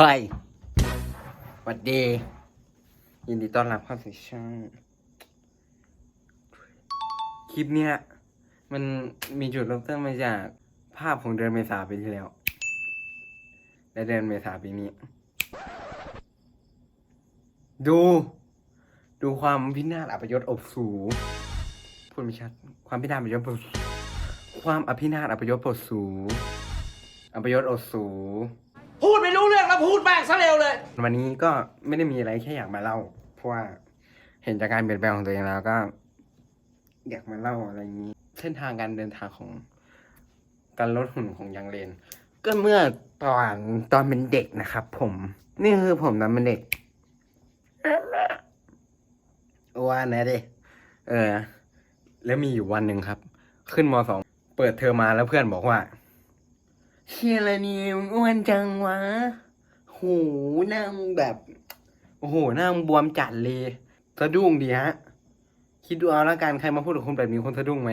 เฮ้ยสวัสดี ยินดีต้อนรับเข้าสู่ช่องคลิปเนี้ย มันมีจุดเริ่มต้นมาจากภาพของเดือนเมษาปีที่แล้ว และเดือนเมษาปีนี้ ดู ดูความพินาศอัปยศอบสูพูดไม่ชัด ความพินาศอัปยศอบสูความอภินาศอัปยศอบสูอัปยศอบสู พูดม่รู้เรื่องแล้วพูดแม่งซะเร็วเลย วันนี้ก็ไม่ได้มีอะไรแค่อยากมาเล่า เพราะว่าเห็นจากการเปลี่ยนแปลงของตัวเองแล้วก็ อยากมาเล่าอะไรอย่างนี้ เส้นทางการเดินทางของการลดหุ่นของยังเลน ก็เมื่อตอนตอนเป็นเด็กนะครับ ผม นี่คือผมตอนเป็นเด็กว่านะเด็เออ แล้วมีอยู่วันหนึ่งครับ ขึ้นมสองเปิดเทอมมาแล้วเพื่อนบอกว่าเชียอะไรนี่มึงอ้วนจังวะ โหหน้ามึงแบบ โอ้โห หน้ามึงบวมจัดเลยสะดุ้งดีฮะ คิดดูเอาละกันใครมาพูดกับคุณแบบนี้คุณสะดุ้งไหม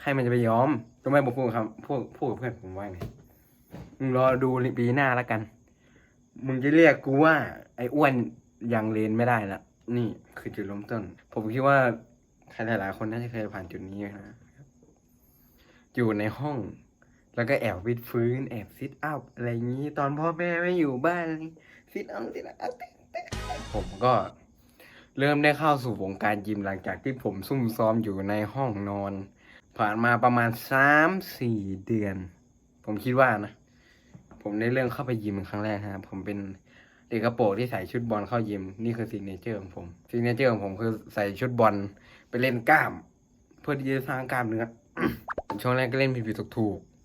ใครมันจะไปยอมก็ไม่บอกพูดครับพวกพูดกับเพื่อนผมว่าไงมึงรอดูปีหน้าละกัน มึงจะเรียกกูว่า ไอ้อ้วนยังเลนไม่ได้ละ นี่คือจุดเริ่มต้น ผมคิดว่าใครหลายๆคนน่าจะเคยผ่านจุดนี้นะ อยู่ในห้อง แล้วก็แอบวิดฟื้น แอบซิทอัพอะไรอย่างนี้ ตอนพ่อแม่ไม่อยู่บ้านซิทอัพซิทอัพผมก็เริ่มได้เข้าสู่วงการยิมหลังจากที่ผมซุ่มซ้อมอยู่ในห้องนอน ผ่านมาประมาณสามสี่เดือน ผมคิดว่านะ ผมได้เริ่มเข้าไปยิมครั้งแรกฮะผมเป็นเด็กกระโปรงที่ใส่ชุดบอลเข้ายิมนี่คือซิเนเจอร์ของผมซิเนเจอร์ของผมคือใส่ชุดบอลไปเล่นกล้าม เพื่อที่จะสร้างกล้ามเนื้อช่วงแรกก็เล่นผิดๆถูกๆ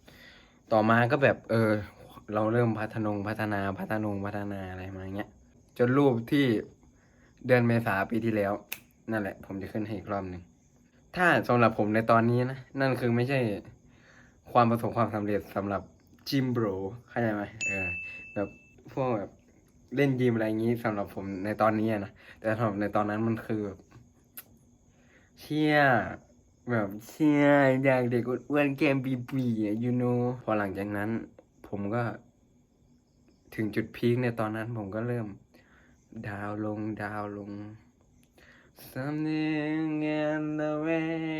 ต่อมาก็แบบเออ เราเริ่มพัฒนงพัฒนาพัฒนงพัฒนาอะไรมาเงี้ยจนรูปที่เดือนเมษาปีที่แล้ว นั่นแหละ ผมจะขึ้นให้อีกรอบหนึ่งถ้าสำหรับผมในตอนนี้นะ นั่นคือไม่ใช่ความประสบความสำเร็จสำหรับจิมโบรเข้าใจไหมเออแบบพวกแบบเล่นยิมอะไรอย่างนี้สำหรับผมในตอนนี้นะแต่สำหรับในตอนนั้นมันคือแบบเชี่ย แบบเชี่ยอยากเด็กอ้วนๆแกมปีปีอะ you know พอหลังจากนั้น ผมก็ ถึงจุดพีคในตอนนั้นผมก็เริ่ม ดาวลงดาวลง something in the way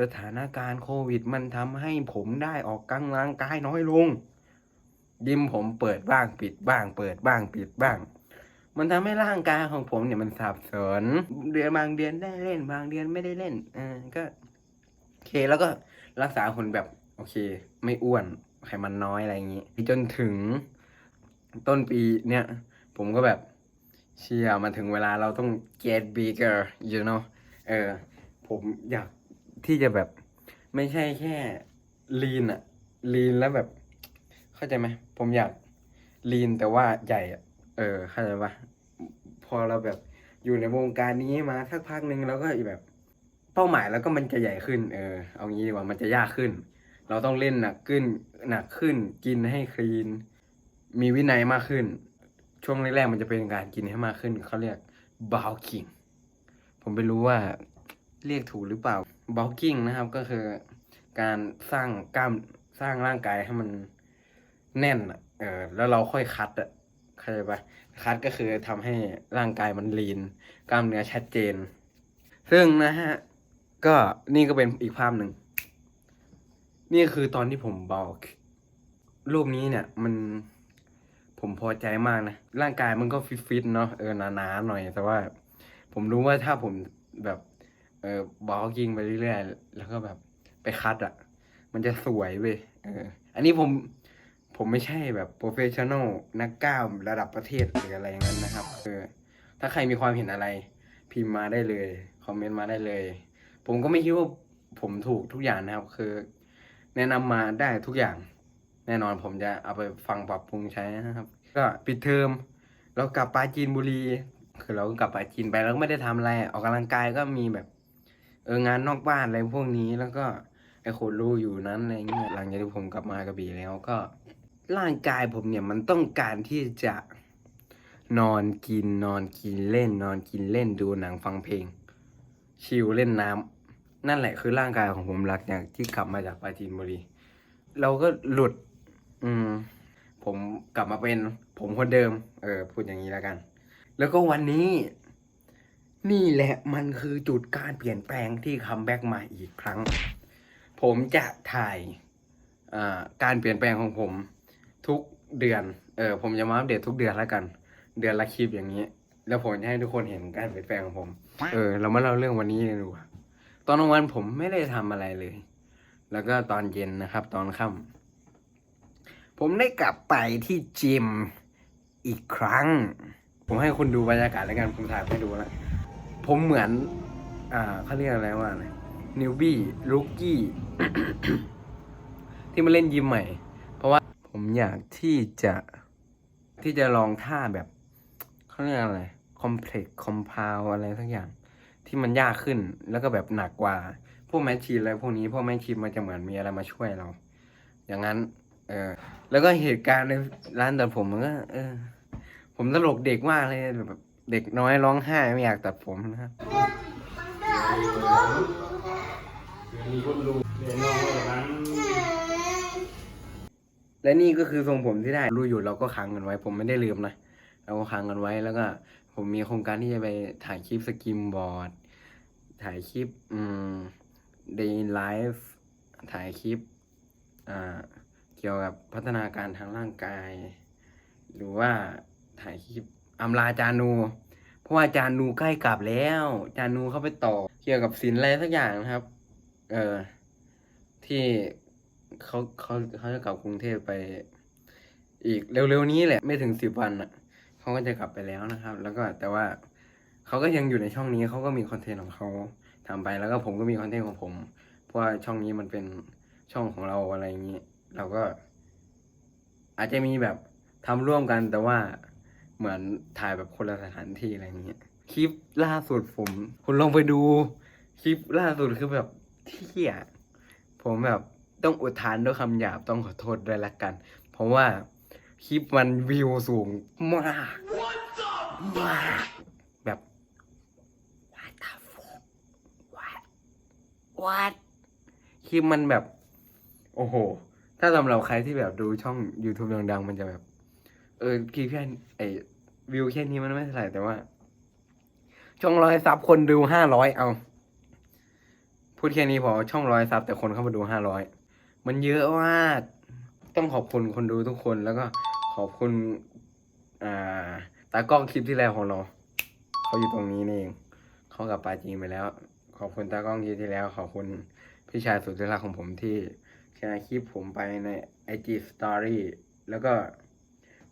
สถานการณ์โควิดมันทำให้ผมได้ออกกำลังกายน้อยลง ยิมผมเปิดบ้างปิดบ้าง เปิดบ้างปิดบ้าง มันทำให้ร่างกายของผมเนี่ยมันสับสน เดือนบางเดือนได้เล่น บางเดือนไม่ได้เล่นเออก็โอเคแล้วก็รักษาคนแบบ โอเค ไม่อ้วนไขมันน้อยอะไรอย่างนี้จนถึงต้นปีเนี่ย ผมก็แบบเชียร์มาถึงเวลาเราต้อง get bigger you know เออ ผมอยากที่จะแบบไม่ใช่แค่ lean อะ lean แล้วแบบ เข้าใจไหม ผมอยาก lean แต่ว่าใหญ่อะ เออเข้าใจปะพอเราแบบอยู่ในวงการนี้มาสักพักหนึ่งแล้วก็แบบเป้าหมายแล้วก็มันจะใหญ่ขึ้น เออ เอางี้ดีกว่ามันจะยากขึ้น เราต้องเล่นหนักขึ้นหนักขึ้น กินให้คลีน มีวินัยมากขึ้น ช่วงแรกๆมันจะเป็นการกินให้มากขึ้นเขาเรียก bulking ผมไม่รู้ว่าเรียกถูกหรือเปล่า bulking นะครับก็คือการสร้างกล้ามสร้างร่างกายให้มันแน่นอะเออแล้วเราค่อยคัดอะ เข้าใจปะคัดก็คือทำให้ร่างกายมันลีน กล้ามเนื้อชัดเจน ซึ่งนะฮะ ก็นี่ก็เป็นอีกภาพหนึ่ง นี่คือตอนที่ผมเบารูปนี้เนี่ย มันผมพอใจมากนะ ร่างกายมันก็ฟิตๆเนาะเออหนาๆหน่อย แต่ว่า ผมรู้ว่าถ้าผมแบบ เออบอกยิงไปเรื่อยๆแล้วก็แบบไปคัดอะ่ะ มันจะสวยเว้ยเออ อันนี้ผม ผมไม่ใช่แบบโปรเฟชชั่นอลนักก้ามระดับประเทศหรืออะไรอย่างนั้นนะครับเออถ้าใครมีความเห็นอะไร พิมพ์มาได้เลย คอมเมนต์มาได้เลย ผมก็ไม่คิดว่าผมถูกทุกอย่างนะครับ คือ แนะนำมาได้ทุกอย่าง แน่นอนผมจะเอาไปฟังปรับปรุงใช้นะครับ ก็ปิดเทอมเรากลับปาจีนบุรี คือเรากลับปาจีนไปแล้วก็ไม่ได้ทำอะไร ออกกำลังกายก็มีแบบ เอองานนอกบ้านอะไรพวกนี้แล้วก็ไอ้คดรูอยู่นั้นอะไรเงี้ยหลังจากที่ผมกลับมากระบี่แล้วก็ ร่างกายผมเนี่ยมันต้องการที่จะนอนกินนอนกินเล่น นอนกินเล่นดูหนังฟังเพลง ชิลเล่นน้ำนั่นแหละคือร่างกายของผมหลังจากที่กลับมาจากปราจีนบุรีเราก็หลุด อืม ผมกลับมาเป็น ผมคนเดิม เออ พูดอย่างนี้แล้วกัน แล้วก็วันนี้ นี่แหละมันคือจุดการเปลี่ยนแปลงที่คัมแบ็กมาอีกครั้ง ผมจะถ่ายอ่าการเปลี่ยนแปลงของผม ทุกเดือน เออผมจะมาอัปเดตทุกเดือนแล้วกัน เดือนละคลิปอย่างนี้ แล้วผมจะให้ทุกคนเห็นการเปลี่ยนแปลงของผม เออ เรามาเล่าเรื่องวันนี้กันดูกว่าตอนกลางวันผมไม่ได้ทำอะไรเลย แล้วก็ตอนเย็นนะครับ ตอนค่ำผมได้กลับไปที่จิมอีกครั้ง ผมให้คุณดูบรรยากาศแล้วกัน ผมถ่ายให้ดูแล้วผมเหมือน อ่าเขาเรียกอะไรว่าอะไรนิวบี้ลูกี้ที่มาเล่นยิมใหม่ เพราะว่า ผมอยากที่จะที่จะลองท่าแบบเขาเรียกอะไรคอมเพล็กซ์คอมพาวอะไรสักอย่าง ที่มันยากขึ้นแล้วก็แบบหนักกว่า พวกแมชชีนอะไรพวกนี้พวกแมชชีนมันจะเหมือนมีอะไรมาช่วยเรา อย่างนั้น เออ แล้วก็เหตุการณ์ในร้านตัดผมมันก็ เออ ผมตลกเด็กมากเลยแบบเด็กน้อยร้องไห้ไม่อยากตัดผมนะครับมีคนดูเดี๋ยวน้องแบบนั้น และนี่ก็คือทรงผมที่ได้รู้อยู่เราก็ค้างกันไว้ ผมไม่ได้ลืมนะเราก็ค้างกันไว้แล้วก็ ผมมีโครงการที่จะไปถ่ายคลิปสกิมบอร์ด ถ่ายคลิปอืม day in life ถ่ายคลิปอ่าเกี่ยวกับพัฒนาการทางร่างกาย หรือว่าถ่ายคลิปอำลาจานู เพราะว่าจานูใกล้กลับแล้ว จานูเข้าไปต่อ เกี่ยวกับศิลป์อะไรสักอย่างนะครับ เออที่ เขาเขาเขาจะกลับกรุงเทพไป อีกเร็วๆนี้แหละไม่ถึงสิบวันอะเขาก็จะกลับไปแล้วนะครับ แล้วก็แต่ว่าเขาก็ยังอยู่ในช่องนี้เขาก็มีคอนเทนต์ของเขาทำไปแล้วก็ผมก็มีคอนเทนต์ของผม เพราะว่าช่องนี้มันเป็นช่องของเราอะไรอย่างนี้เราก็ อาจจะมีแบบทำร่วมกันแต่ว่าเหมือนถ่ายแบบคนละสถานที่อะไรอย่างเงี้ยคลิปล่าสุดผม คุณลองไปดู คลิปล่าสุดคือแบบเที่ยผมแบบ ต้องอุทานด้วยคำหยาบต้องขอโทษด้วยละกัน เพราะว่าคลิปมันวิวสูงมากมากแบบ what the fuck what what คลิปมันแบบ โอ้โห ถ้าสำหรับใครที่แบบดูช่อง YouTube ดังๆ มันจะแบบ เออคลิปแค่ไอวิวแค่นี้มันไม่เท่าไหร่แต่ว่า ช่องร้อยซับคนดูห้าร้อยเอา พูดแค่นี้พอช่องร้อยซับแต่คนเข้ามาดูห้าร้อย มันเยอะมาก ต้องขอบคุณคนดูทุกคนแล้วก็ขอบคุณ อ่า ตากล้องคลิปที่แล้วของเรา เขาอยู่ตรงนี้นี่เองเขากับปาจีนไปแล้ว ขอบคุณตากล้องคลิปที่แล้ว ขอบคุณพี่ชายสุดที่รักของผมที่แชร์คลิปผมไปใน IG Story แล้วก็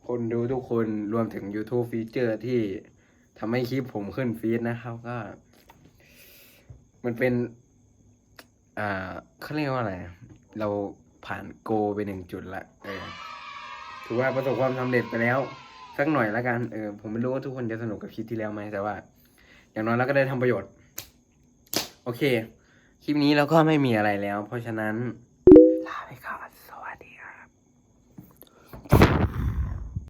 คนดูทุกคนรวมถึง YouTube ฟีเจอร์ที่ทำให้คลิปผมขึ้นฟีดนะครับก็ มันเป็น อ่าเขาเรียกว่าอะไร เราผ่านโกไปหนึ่งจุดละเออถือว่าประสบความสำเร็จไปแล้ว สักหน่อยละกันเออผมไม่รู้ว่าทุกคนจะสนุกกับคลิปที่แล้วไหมแต่ว่า อย่างน้อยเราก็ได้ทำประโยชน์ โอเค คลิปนี้เราก็ไม่มีอะไรแล้ว เพราะฉะนั้น